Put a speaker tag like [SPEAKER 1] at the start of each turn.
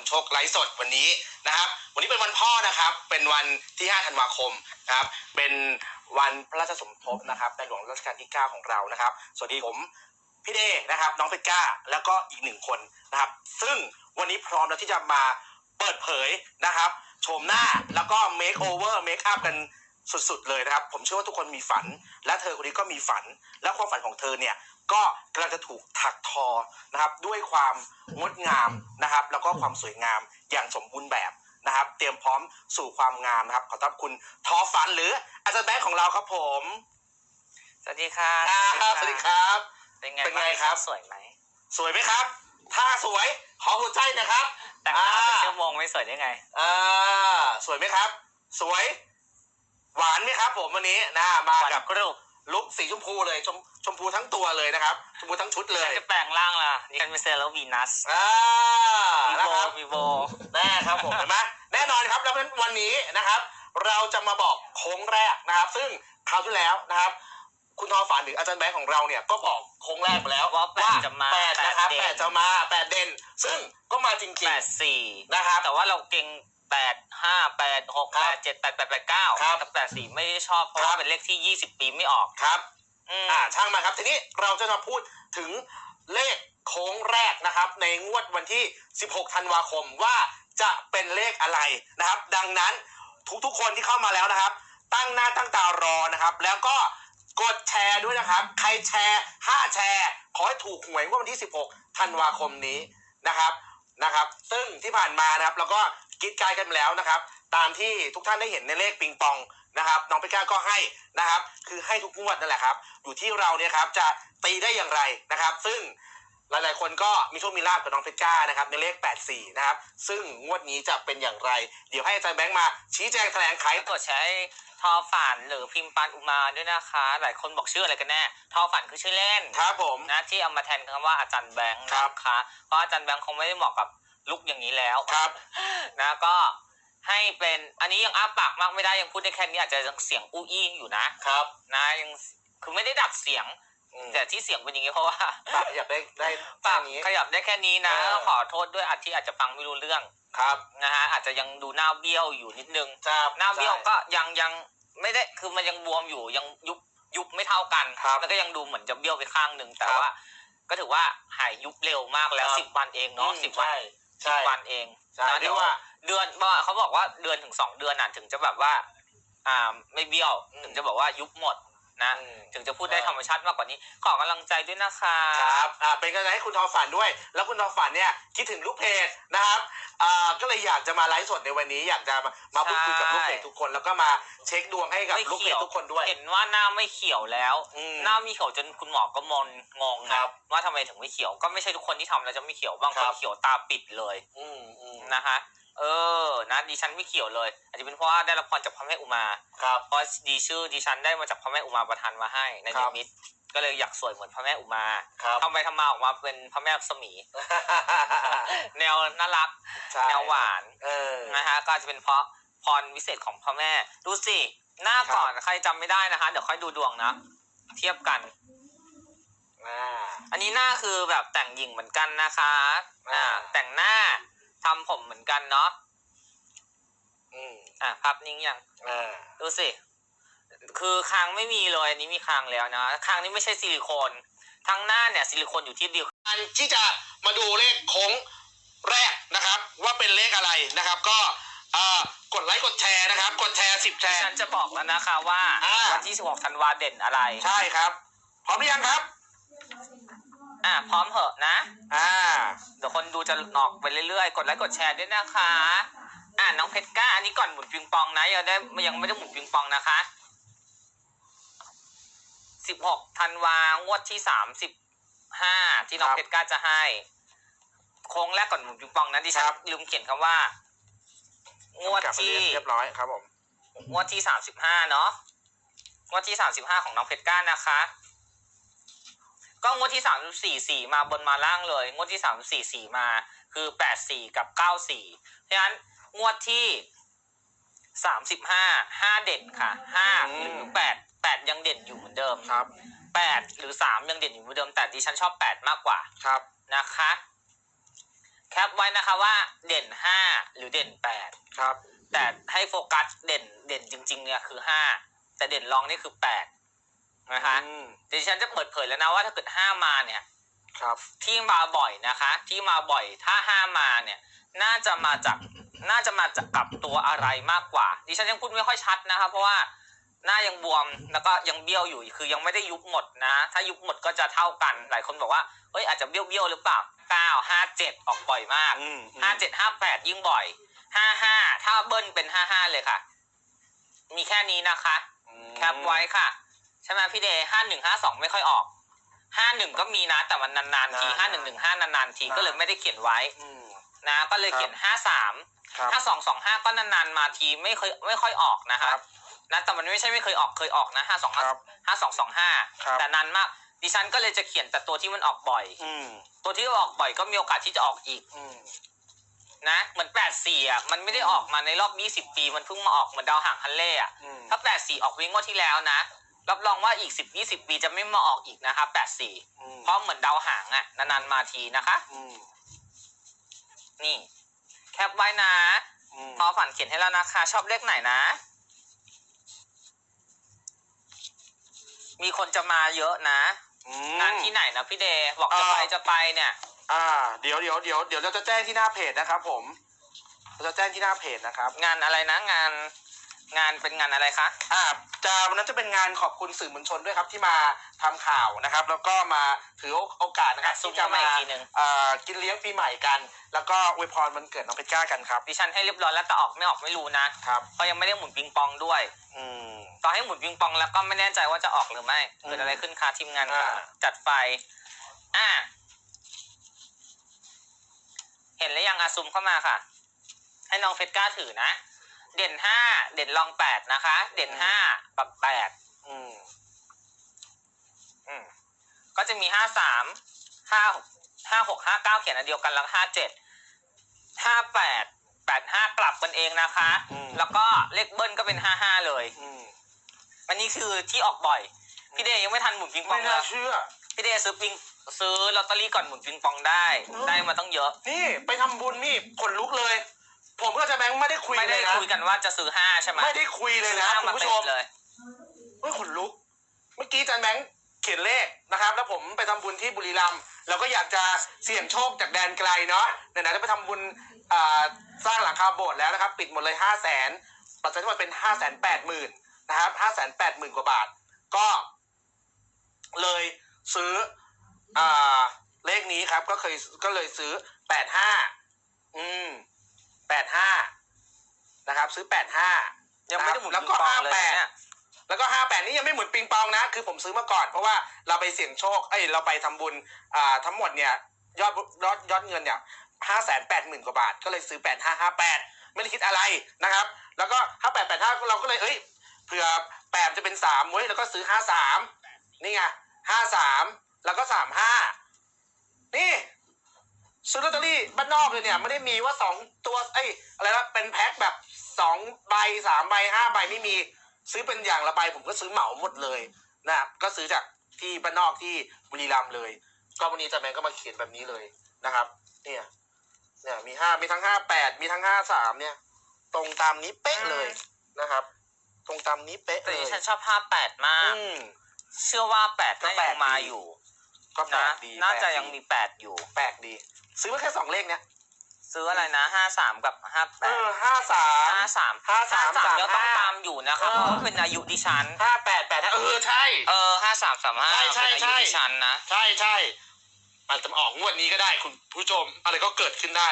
[SPEAKER 1] ำโชคไลฟ์สดวันนี้นะครับ วันนี้เป็นวันพ่อนะครับ เป็นวันที่ 5 ธันวาคมนะครับ เป็นวันพระราชสมภพนะครับในหลวงรัชกาลที่ 9 ของเรานะครับ สวัสดีผมพี่เดนะครับ น้องเพชรก้า แล้วก็อีกหนึ่งคนนะครับ ซึ่งวันนี้พร้อมแล้วที่จะมาเปิดเผยนะครับโฉมหน้าแล้วก็เมคโอเวอร์เมคอัพกันสุดๆเลยนะครับ ผมเชื่อว่าทุกคนมีฝัน และเธอคนนี้ก็มีฝัน และความฝันของเธอเนี่ย ก็กำลังจะถูกถักทอนะครับด้วยความงดงามนะครับ แล้วก็ความสวยงามอย่างสมบูรณ์แบบนะครับ เตรียมพร้อมสู่ความงามนะครับ ขอต้อนรับคุณทอฝันหรืออาจารย์แบงค์ของเราครับผม
[SPEAKER 2] สวัสดีค่ะ
[SPEAKER 1] ครับสวัสดีครับ
[SPEAKER 2] เป็นไง
[SPEAKER 1] เป็นไงครับ
[SPEAKER 2] สวยไหม
[SPEAKER 1] สวยไหมครับ ถ้าสวยขอหัวใจหนะครับ
[SPEAKER 2] แต่งหน้า
[SPEAKER 1] อ่า
[SPEAKER 2] เป็นชั่วโมงไม่สวยได้ไง
[SPEAKER 1] อ่าสวยไหมครับ สวย หวานไหมครับ ผมวันนี้นะมา
[SPEAKER 2] หวาน
[SPEAKER 1] กับ
[SPEAKER 2] กรุบ
[SPEAKER 1] ลุคสีชมพูเลยชมชมพูทั้งตัวเลยนะครับ ชมพูทั้งชุดเล
[SPEAKER 2] ฉั
[SPEAKER 1] ย
[SPEAKER 2] นจะแปลงร่างล่ะดิฉันเป็นเซเลอร์วีนัส
[SPEAKER 1] อ่า
[SPEAKER 2] วี
[SPEAKER 1] นะ
[SPEAKER 2] โว
[SPEAKER 1] ครับ
[SPEAKER 2] วีโว
[SPEAKER 1] แน่ครับผมเห็นไหมแน่นอนครับแล้วเพราะฉะนั้นวันนี้นะครับ เราจะมาบอกโค้งแรกนะครับ ซึ่งคราวที่แล้วนะครับ คุณทอฝันหรืออาจารย์แบงค์ของเราเนี่ยก็บอกโค้งแรกไปแล้ว
[SPEAKER 2] ว่าแปดจะมา
[SPEAKER 1] แปดนะครับ
[SPEAKER 2] เด่
[SPEAKER 1] แปดจะมาแปดเด่น ซึ่งก็มาจริง
[SPEAKER 2] แปดสี่
[SPEAKER 1] ๆนะครับ
[SPEAKER 2] แต่ว่าเราเก่ง แปดห้าแปดหก
[SPEAKER 1] ครั
[SPEAKER 2] แป
[SPEAKER 1] บ
[SPEAKER 2] ดเจ็ดแปดแปดแปดเก้า
[SPEAKER 1] ครับ
[SPEAKER 2] แต่แปดสี่ไม่ได้ชอบเพราะ
[SPEAKER 1] ครั
[SPEAKER 2] ว่า
[SPEAKER 1] บ
[SPEAKER 2] เป็นเลขที่ยี่สิบปีไม่ออก
[SPEAKER 1] ครับ
[SPEAKER 2] อืม
[SPEAKER 1] อ่าช่างมาครับ ทีนี้เราจะมาพูดถึงเลขโค้งแรกนะครับ ในงวดวันที่ 16 ธันวาคมว่าจะเป็นเลขอะไรนะครับ ดังนั้นทุกๆคนที่เข้ามาแล้วนะครับ ตั้งหน้าตั้งตารอนะครับ แล้วก็กดแชร์ด้วยนะครับ ใครแชร์ 5 แชร์ ขอให้ถูกหวยงวดวันที่ 16 ธันวาคมนี้นะครับนะครับ ซึ่งที่ผ่านมานะครับเราก็ กิดกายกันมาแล้วนะครับ ตามที่ทุกท่านได้เห็นในเลขปิงปองนะครับน้องเปก้าก็ให้นะครับ คือให้ทุกงวดนั่นแหละครับ อยู่ที่เราเนี่ยครับจะตีได้อย่างไรนะครับ ซึ่งหลายๆ คนก็มีโชคมีลาบกับน้องเพชรก้านะครับในเลข 84 นะครับ ซึ่งงวดนี้จะเป็นอย่างไร เดี๋ยวให้อาจารย์แบงค์มา ชี้แจงแถลงไข
[SPEAKER 2] กดใช้ทอฝันหรือพิมพ์ปานอุมาด้วยนะคะ หลายคนบอกชื่ออะไรกันแน่ทอฝันคือชื่อเล่น
[SPEAKER 1] ครับผม
[SPEAKER 2] นะที่เอามาแทนคำว่าอาจารย์แบงค์
[SPEAKER 1] ครับ
[SPEAKER 2] นะคะเพราะอาจารย์แบงค์คงไม่ได้เหมาะกับ ลุกอย่างนี้แล้ว
[SPEAKER 1] ครับ
[SPEAKER 2] นะก็ให้เป็นอันนี้ยังอ้าปากมากไม่ได้ยังพูดได้แค่นี้อาจจะยังเสียงอู้อี้อยู่นะครับ นะยังคือไม่ได้ดัดเสียง
[SPEAKER 1] อืม
[SPEAKER 2] แต่ที่เสียงเป็นอย่างนี้เพราะว่า
[SPEAKER 1] ปากอยากได้ได้
[SPEAKER 2] ปาก
[SPEAKER 1] แค่นี้
[SPEAKER 2] ขยับได้แค่นี้นะ
[SPEAKER 1] เออ
[SPEAKER 2] ขอโทษด้วยอาจที่อาจจะฟังไม่รู้เรื่อง
[SPEAKER 1] ครับ
[SPEAKER 2] นะฮะอาจจะยังดูหน้าเบี้ยวอยู่นิดนึง
[SPEAKER 1] ครับ
[SPEAKER 2] หน้าเบี้ยว
[SPEAKER 1] ใช่
[SPEAKER 2] ก็ยังยังไม่ได้คือมันยังบวมอยู่ยังยุบยุบไม่เท่ากัน
[SPEAKER 1] ครับ
[SPEAKER 2] แล้วก็ยังดูเหมือนจะเบี้ยวไปข้างหนึ่งแต่
[SPEAKER 1] ครับ
[SPEAKER 2] ว่า ก็ถือว่าหายยุบเร็วมากแล้ว
[SPEAKER 1] ครับ
[SPEAKER 2] สิบวันเองเนาะ
[SPEAKER 1] อืม
[SPEAKER 2] สิบวัน
[SPEAKER 1] ใช่
[SPEAKER 2] สิ
[SPEAKER 1] ใช่
[SPEAKER 2] บวันเอง
[SPEAKER 1] ใช่
[SPEAKER 2] นะ
[SPEAKER 1] เรี
[SPEAKER 2] เดี๋
[SPEAKER 1] ย
[SPEAKER 2] ยว
[SPEAKER 1] กว่า
[SPEAKER 2] เดือนว่าเขาบอกว่าเดือนถึงสองเดือนน่ะถึงจะแบบว่า อ่าไม่เบี้ยว
[SPEAKER 1] อืม
[SPEAKER 2] ถึงจะบอกว่ายุบหมด นะ
[SPEAKER 1] อืม
[SPEAKER 2] ถึงจะพูดได้
[SPEAKER 1] ใช่
[SPEAKER 2] ธรรมชาติมากกว่านี้ ขอกำลังใจด้วยนะคะ
[SPEAKER 1] ครับอ่าเป็นกำลังใจให้คุณทอฝันด้วย แล้วคุณทอฝันเนี่ยคิดถึงลูกเพจนะครับอ่าก็เลยอยากจะมาไลฟ์สดในวันนี้อยากจะมามาพูดคุยกับลูกเพจทุกคน แล้วก็มาเช็คดวงให้กับ
[SPEAKER 2] ไม่
[SPEAKER 1] ลูกเพ
[SPEAKER 2] เขี
[SPEAKER 1] จ
[SPEAKER 2] ยว
[SPEAKER 1] ทุกคนด้วย
[SPEAKER 2] เห็นว่าหน้าไม่เขียวแล้ว
[SPEAKER 1] อืม
[SPEAKER 2] หน้ามีเขียวจนคุณหมอก็มนงง
[SPEAKER 1] ครั
[SPEAKER 2] นะ
[SPEAKER 1] บ
[SPEAKER 2] ว่าทำไมถึงไม่เขียว ก็ไม่ใช่ทุกคนที่ทำแล้วจะไม่เขียวบางค
[SPEAKER 1] ครั
[SPEAKER 2] น
[SPEAKER 1] บ
[SPEAKER 2] เขียวตาปิดเลย
[SPEAKER 1] อืมอืม
[SPEAKER 2] นะคะ เออนะดิฉันไม่เขียวเลย อาจจะเป็นเพราะว่าได้รับพรจากพระแม่อุมา
[SPEAKER 1] ครับ
[SPEAKER 2] เพราะดีชื่อดิฉันได้มาจากพระแม่อุมาประทานมาให้ใน
[SPEAKER 1] ครั
[SPEAKER 2] นิ
[SPEAKER 1] บ
[SPEAKER 2] มิตก็เลยอยากสวยเหมือนพระแม่อุมา
[SPEAKER 1] ครับ
[SPEAKER 2] ทำไปทำมาออกมาเป็นพระแม่รัศมี แนวน่ารัก
[SPEAKER 1] ใช่
[SPEAKER 2] แนวหวาน
[SPEAKER 1] เออ
[SPEAKER 2] นะฮะก็อาจจะเป็นเพราะพรวิเศษของพระแม่ ดูสิ หน้าก่อนใครจำไม่ได้นะคะ เดี๋ยวค่อยดูดวงนะ เทียบกัน
[SPEAKER 1] อ่า
[SPEAKER 2] อันนี้หน้าคือแบบแต่งหญิงเหมือนกันนะคะ
[SPEAKER 1] อ่า
[SPEAKER 2] อ่า แต่งหน้า ทำผมเหมือนกันเนาะ
[SPEAKER 1] อืม
[SPEAKER 2] อะภาพนิ่งยัง
[SPEAKER 1] อ่า
[SPEAKER 2] ดูสิ คือคางไม่มีเลยอันนี้มีคางแล้วนะคางนี้ไม่ใช่ซิลิโคนทั้งหน้าเนี่ยซิลิโคนอยู่ที่เดียว
[SPEAKER 1] อันที่จะมาดูเลขโค้งแรกนะครับ ว่าเป็นเลขอะไรนะครับ ก็อ่ากดไลค์กดแชร์นะครับ กดแชร์สิบแช
[SPEAKER 2] ดิ
[SPEAKER 1] ร์
[SPEAKER 2] ฉันจะบอกแล้วนะคะว่า
[SPEAKER 1] อ่า
[SPEAKER 2] วันที่ 16 ธันวาเด่นอะไร
[SPEAKER 1] ใช่ครับพร้อมหรือยังครับ
[SPEAKER 2] อะพร้อมเหอะนะ
[SPEAKER 1] อ่า
[SPEAKER 2] เดี๋ยวคนดูจะออกไปเรื่อยๆ กดไลค์กดแชร์ด้วยนะคะ อ่าน้องเพชรก้า อันนี้ก่อนหมุนปิงปองนะยังได้ยังไม่ได้หมุนปิงปองนะคะสิบหกธันวางวดที่สามสิบห้าที่น้อง
[SPEAKER 1] ครับ
[SPEAKER 2] เพชรก้าจะให้ โค้งแรกก่อนหมุนปิงปองนะดิฉัน
[SPEAKER 1] ครับ
[SPEAKER 2] ลืมเขียนคำว่า งวด
[SPEAKER 1] กลับไป
[SPEAKER 2] ที่
[SPEAKER 1] เรียบร้อยครับผม
[SPEAKER 2] งวดที่สามสิบห้าเนาะ งวดที่สามสิบห้าของน้องเพชรก้านะคะ ก็งวดที่สามสี่สี่มาบนมาล่างเลย งวดที่สามสี่สี่มาคือแปดสี่กับเก้าสี่เพราะฉะนั้นงวดที่สามสิบห้าห้าเด่นค่ะห้า
[SPEAKER 1] อืม
[SPEAKER 2] หรือแปดแปดยังเด่นอยู่เหมือนเดิม
[SPEAKER 1] ครับ
[SPEAKER 2] แปดหรือสามยังเด่นอยู่เหมือนเดิมแต่ดิฉันชอบแปดมากกว่า
[SPEAKER 1] ครับ
[SPEAKER 2] นะคะ แคปไว้นะคะว่าเด่นห้าหรือเด่นแปด
[SPEAKER 1] ครับ
[SPEAKER 2] แต่ให้โฟกัสเด่นเด่นจริง ๆ เนี่ยคือห้าแต่เด่นรองนี่คือแปด นะคะ
[SPEAKER 1] อืม
[SPEAKER 2] เดี๋ยวฉันจะเปิดเผยแล้วนะว่าถ้าเกิดห้ามาเนี่ย
[SPEAKER 1] ครับ
[SPEAKER 2] ที่มาบ่อยนะคะ ที่มาบ่อยถ้าห้ามาเนี่ย น่าจะมาจากน่าจะมาจากกับตัวอะไรมากกว่า ดิฉันยังพูดไม่ค่อยชัดนะคะเพราะว่าหน้ายังบวมแล้วก็ยังเบี้ยวอยู่คือยังไม่ได้ยุบหมดนะ ถ้ายุบหมดก็จะเท่ากันหลายคนบอกว่าเฮ้ยอาจจะเบี้ยวเบี้ยวๆหรือเปล่าเก้าห้าเจ็ดออกบ่อยมาก
[SPEAKER 1] อืมอืม
[SPEAKER 2] ห้าเจ็ดห้าแปดยิ่งบ่อยห้าห้าถ้าเบิ้ลเป็นห้าห้าเลยค่ะ มีแค่นี้นะคะ
[SPEAKER 1] อืม
[SPEAKER 2] แคปไว้ค่ะ ใช่ไหมพี่เดย์ห้าหนึ่งห้าสองไม่ค่อยออกห้าหนึ่งก็มีนะ แต่มันนานๆทีห้าหนึ่งหนึ่งห้านานๆทีก็เลยไม่ได้เขียนไว้
[SPEAKER 1] อืม
[SPEAKER 2] นะ ก็เลยเขียนห้าสาม
[SPEAKER 1] ครับ
[SPEAKER 2] ห้าสองสองห้าก็นานๆมาทีไม่เคยไม่ค่อยออกนะค
[SPEAKER 1] ค
[SPEAKER 2] รั
[SPEAKER 1] รั
[SPEAKER 2] บบนะแต่มันไม่ใช่ไม่เคยออกเคยออกนะห้าสอง
[SPEAKER 1] ครับ
[SPEAKER 2] ห้าสองสองห้า
[SPEAKER 1] ครับ
[SPEAKER 2] แต่นานมากดิฉันก็เลยจะเขียนแต่ตัวที่มันออกบ่อย
[SPEAKER 1] อืม
[SPEAKER 2] ตัวที่ออกบ่อยก็มีโอกาสที่จะออกอีก
[SPEAKER 1] อืม
[SPEAKER 2] นะเหมือนแปดสี่อะมันไม่ได้ออกมาในรอบยี่สิบปี มันเพิ่งมาออกเหมือนดาวหางฮันเล่อะ
[SPEAKER 1] อืม
[SPEAKER 2] ถ้าแปดสี่ออกวิ่งงวดที่แล้วนะ รับรองว่าอีกสิบยี่สิบปีจะไม่มาออกอีกนะคะแปดสี่
[SPEAKER 1] อืม
[SPEAKER 2] เพราะเหมือนดาวหางอะนานๆมาทีนะคะ
[SPEAKER 1] อืม
[SPEAKER 2] นี่ แคปไว้นะ
[SPEAKER 1] อืม
[SPEAKER 2] พอฝันเขียนให้แล้วนะคะ ชอบเลขไหนนะ มีคนจะมาเยอะนะ
[SPEAKER 1] อืม
[SPEAKER 2] งานที่ไหนนะพี่เดย์บอกจะไป
[SPEAKER 1] อ่า
[SPEAKER 2] จะไปเนี่ย
[SPEAKER 1] อ่า เดี๋ยวเดี๋ยวเดี๋ยวเดี๋ยวเราจะแจ้งที่หน้าเพจนะครับ ผม เราจะแจ้งที่หน้าเพจนะครับ
[SPEAKER 2] งานอะไรนะ งาน งานเป็นงานอะไรคะ
[SPEAKER 1] อ่า จะวันนั้นจะเป็นงานขอบคุณสื่อมวลชนด้วยครับที่มาทำข่าวนะครับ แล้วก็มาถือโอกาสนะครับ
[SPEAKER 2] อะซุป
[SPEAKER 1] ที่จะ
[SPEAKER 2] มา
[SPEAKER 1] มา
[SPEAKER 2] อีกทีหนึ่ง
[SPEAKER 1] อ่ากินเลี้ยงปีใหม่กัน แล้วก็อวยพรวันเกิดน้องเพชรกล้ากันครับ
[SPEAKER 2] ดิฉันให้เรียบร้อยแล้วแต่ออกไม่ออกไม่รู้นะครับเพราะยังไม่ได้หมุนปิงปองด้วย
[SPEAKER 1] อืม
[SPEAKER 2] ต่อให้หมุนปิงปองแล้วก็ไม่แน่ใจว่าจะออกหรือไม่
[SPEAKER 1] อืม
[SPEAKER 2] เกิดอะไรขึ้นคะทีมงานคะ
[SPEAKER 1] อ่า
[SPEAKER 2] จัดไฟอ่าเห็นแล้วยังอาซุมเข้ามาค่ะ ให้น้องเฟสก้าถือนะ เด่นห้าเด่นรองแปดนะคะ เด่นห้าปักแปด
[SPEAKER 1] อืม
[SPEAKER 2] อืมก็จะมีห้าสามห้าห้าหกห้าเก้าเขียนอันเดียวกันแล้วห้าเจ็ดห้าแปดแปดห้ากลับกันเองนะคะ
[SPEAKER 1] อืม
[SPEAKER 2] แล้วก็เลขเบิ้ลก็เป็นห้าห้าเลย
[SPEAKER 1] อืม
[SPEAKER 2] อันนี้คือที่ออกบ่อย พี่เดย์ยังไม่ทันหมุนปิงปอ
[SPEAKER 1] ไม่
[SPEAKER 2] งเล
[SPEAKER 1] น่ายเชื่อ
[SPEAKER 2] พี่เดย์ซื้อปิงซื้อลอตเตอรี่ก่อนหมุนปิงปองได้
[SPEAKER 1] เออ
[SPEAKER 2] ได้มาต้องเยอะ
[SPEAKER 1] นี่ไปทำบุญนี่ขนลุกเลย ผมก็จะแบงค์ไม่ได้คุย
[SPEAKER 2] ไม่
[SPEAKER 1] เล
[SPEAKER 2] ได้
[SPEAKER 1] ยนะ
[SPEAKER 2] คุยกันว่าจะซื้อห้าใช่ไหม
[SPEAKER 1] ไม่ได้คุยเลย
[SPEAKER 2] ซื้อ
[SPEAKER 1] นะ
[SPEAKER 2] ห้า
[SPEAKER 1] คุ
[SPEAKER 2] มา
[SPEAKER 1] ณผู้
[SPEAKER 2] เต็
[SPEAKER 1] ช
[SPEAKER 2] ม
[SPEAKER 1] ม
[SPEAKER 2] เลย
[SPEAKER 1] เฮ้ยขนลุก เมื่อกี้อาจันแบงค์เขียนเลขนะครับ แล้วผมไปทำบุญที่บุรีรัมย์เราก็อยากจะเสี่ยงโชคจากแดนไกลเนาะไหนๆได้ไปทำบุญอ่าสร้างหลังคาโบสถ์แล้วนะครับ ปิดหมดเลยห้าแสนปัจจัยทั้งหมดเป็นห้าแสนแปดหมื่นนะครับห้าแสนแปดหมื่นกว่าบาท ก็เลยซื้ออ่าเลขนี้ครับ ก็เคยก็เลยซื้อแปดห้าอืม แปดห้านะครับ ซื้อแปดห้า
[SPEAKER 2] ยังไม่ได้หมุน
[SPEAKER 1] แล้ว
[SPEAKER 2] ปิง
[SPEAKER 1] ก็
[SPEAKER 2] ปอง
[SPEAKER 1] ห้า
[SPEAKER 2] เลย
[SPEAKER 1] แปด
[SPEAKER 2] เนี่ย
[SPEAKER 1] แล้วก็ห้าแปดนี้ยังไม่หมุนปิงปองนะ คือผมซื้อมาก่อน เพราะว่าเราไปเสี่ยงโชค เอ้ยเราไปทำบุญอ่าทั้งหมดเนี่ยยอดยอดยอดเงินเนี่ยห้าแสนแปดหมื่นกว่าบาท ก็เลยซื้อแปดห้าห้าแปดไม่ได้คิดอะไรนะครับ แล้วก็ห้าแปดแปดห้าเราก็เลยเอ้ยเผื่อแปดจะเป็นสามเว้ยแล้วก็ซื้อห้าสามนี่ไงห้าสามแล้วก็สามห้านี่ ซื้อลอตเตอรี่บ้านนอกเลยเนี่ยไม่ได้มีว่าสองตัวเอ้ยอะไรนะเป็นแพ็คแบบสองใบสามใบห้าใบไม่มีซื้อเป็นอย่างละใบผมก็ซื้อเหมาหมดเลยนะครับก็ซื้อจากที่บ้านนอกที่บุรีรัมย์เลย ก็วันนี้อาจารย์แมนก็มาเขียนแบบนี้เลยนะครับ เนี่ยเนี่ยมีห้ามีทั้งห้าแปดมีทั้งห้าสามเนี่ย ตรงตามนี้เป๊ะเลยนะครับ ตรงตามนี้เป๊ะ
[SPEAKER 2] แต่
[SPEAKER 1] เล
[SPEAKER 2] ดิ
[SPEAKER 1] ย
[SPEAKER 2] ฉันชอบห้าแปดมาก
[SPEAKER 1] อืม
[SPEAKER 2] เชื่อว่าแปด
[SPEAKER 1] ก็
[SPEAKER 2] น่า
[SPEAKER 1] แป
[SPEAKER 2] ยั
[SPEAKER 1] ด
[SPEAKER 2] งมา
[SPEAKER 1] ดี
[SPEAKER 2] อยู่
[SPEAKER 1] ก็แปล
[SPEAKER 2] นะ
[SPEAKER 1] กดี
[SPEAKER 2] น่า
[SPEAKER 1] แปลก
[SPEAKER 2] จะ
[SPEAKER 1] ดี
[SPEAKER 2] ยังมีแปดอยู่
[SPEAKER 1] แปลกดี ซื้อมาแค่สองเลขเนี่ย
[SPEAKER 2] ซื้ออะไรนะห้าสามกับห้าแป
[SPEAKER 1] เอ
[SPEAKER 2] ด
[SPEAKER 1] อห้าสาม
[SPEAKER 2] ห้าสาม
[SPEAKER 1] ห้าสาม
[SPEAKER 2] สาม
[SPEAKER 1] สาม
[SPEAKER 2] ยังต้อง
[SPEAKER 1] ห้า
[SPEAKER 2] ตามอยู่นะครับ
[SPEAKER 1] เออ
[SPEAKER 2] เพราะว่าเป็นอายุดิฉัน
[SPEAKER 1] ห้าแปดแปดเออใช่
[SPEAKER 2] เออห้าสามสามห้า
[SPEAKER 1] ใช่ใช่
[SPEAKER 2] เป็นอายุ
[SPEAKER 1] ใช่
[SPEAKER 2] ดิฉันนะ
[SPEAKER 1] ใช่ใช่อาจจะมาออกงวดนี้ก็ได้คุณผู้ชม อะไรก็เกิดขึ้นได้